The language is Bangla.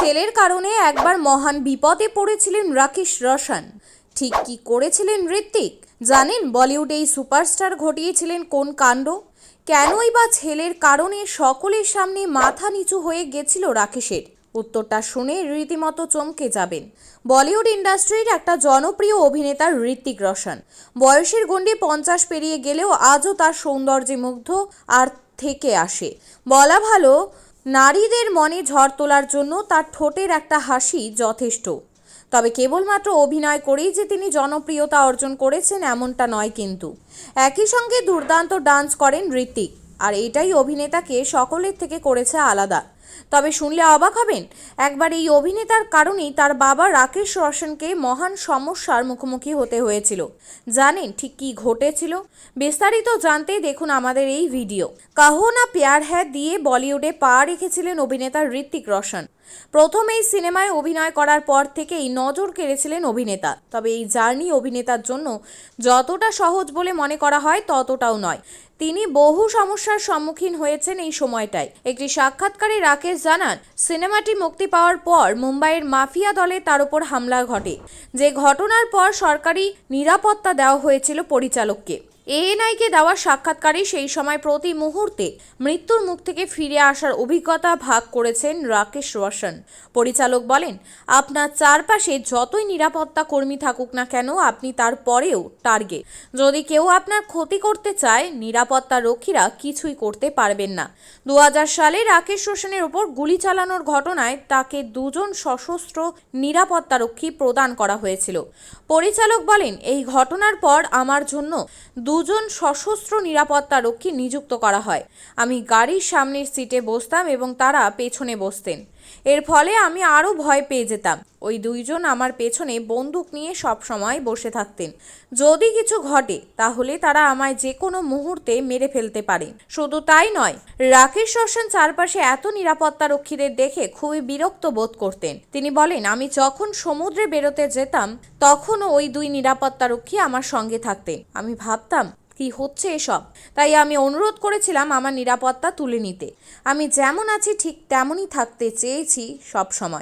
ছেলের কারণে একবার মহান বিপদে পড়েছিলেন রাকেশ রোশন। ঠিক কি করেছিলেন ঋত্বিক? জানেন বলিউডে এই সুপারস্টার ঘটিয়েছিলেন কোন কাণ্ড? কেনই বা ছেলের কারণে সকলের সামনে মাথা নিচু হয়ে গেছিল রাকেশের? উত্তরটা শুনে রীতিমতো চমকে যাবেন। বলিউড ইন্ডাস্ট্রির একটা জনপ্রিয় অভিনেতা ঋত্বিক রোশন। বয়সের গণ্ডি পঞ্চাশ পেরিয়ে গেলেও আজও তার সৌন্দর্যে মুগ্ধ আর থেকে আসে। বলা ভালো নারীদের মনে ঝড় তোলার জন্য তার ঠোঁটের একটা হাসি যথেষ্ট। তবে কেবলমাত্র অভিনয় করেই যে তিনি জনপ্রিয়তা অর্জন করেছেন এমনটা নয় কিন্তু। একই সঙ্গে দুর্দান্ত ডান্স করেন ঋত্বিক, আর এটাই অভিনেতাকে সকলের থেকে করেছে আলাদা। তবে শুনলে অবাক হবেন, একবার এই অভিনেতার কারণেই তার বাবা রাকেশ রোশনকে মহান সমস্যার মুখোমুখি হতে হয়েছিল। জানেন ঠিক কি ঘটেছিল? বিস্তারিত জানতে দেখুন আমাদের এই ভিডিও। কাহো না প্যার হ্যাঁ দিয়ে বলিউডে পা রেখেছিলেন অভিনেতা ঋত্বিক রোশন। প্রথম এই সিনেমায় অভিনয় করার পর থেকেই নজর কেড়েছিলেন অভিনেতা। তবে এই জার্নি অভিনেতার জন্য যতটা সহজ বলে মনে করা হয় ততটাও নয়। তিনি বহু সমস্যার সম্মুখীন হয়েছেন এই সময়টায়। একটি সাক্ষাৎকারে রাকেশ জানান, সিনেমাটি মুক্তি পাওয়ার পর মুম্বাইয়ের মাফিয়া দলে তার উপর হামলা ঘটে। যে ঘটনার পর সরকারি নিরাপত্তা দেওয়া হয়েছিল পরিচালককে। এএনআইকে দেওয়া সাক্ষাৎকারে সেই সময় প্রতি মুহূর্তে মৃত্যুর মুখ থেকে ফিরে আসার অভিজ্ঞতা ভাগ করেছেন রাকেশ রোশন। পরিচালক বলেন, আপনার চারপাশে যতই নিরাপত্তা কর্মী থাকুক না কেন, আপনি তার পরেও টার্গেট। যদি কেউ আপনার ক্ষতি করতে চায়, নিরাপত্তা রক্ষীরা কিছুই করতে পারবেন না। দু হাজার সালে রাকেশ রোশনের ওপর গুলি চালানোর ঘটনায় তাকে দুজন সশস্ত্র নিরাপত্তারক্ষী প্রদান করা হয়েছিল। পরিচালক বলেন, এই ঘটনার পর আমার জন্য দুজন সশস্ত্র নিরাপত্তা রক্ষী নিযুক্ত করা হয়। আমি গাড়ির সামনের সিটে বসতাম এবং তারা পেছনে বসতেন। এর ফলে আমি আরও ভয় পেয়ে যেতাম। ওই দুইজন আমার পেছনে বন্দুক নিয়ে সব সময় বসে থাকতেন। যদি কিছু ঘটে, তাহলে তারা আমায় যে কোনো মুহূর্তে মেরে ফেলতে পারেন শুধু তাই নয়, রাকেশ রোশন চারপাশে এত নিরাপত্তারক্ষীদের দেখে খুবই বিরক্ত বোধ করতেন। তিনি বলেন, আমি যখন সমুদ্রে বেরোতে যেতাম, তখনও ওই দুই নিরাপত্তারক্ষী আমার সঙ্গে থাকতেন। আমি ভাবতাম কি হচ্ছে এসব? তাই আমি অনুরোধ করেছিলাম আমার নিরাপত্তা তুলে নিতে। আমি যেমন আছি ঠিক তেমনই থাকতে চেয়েছি সব সময়।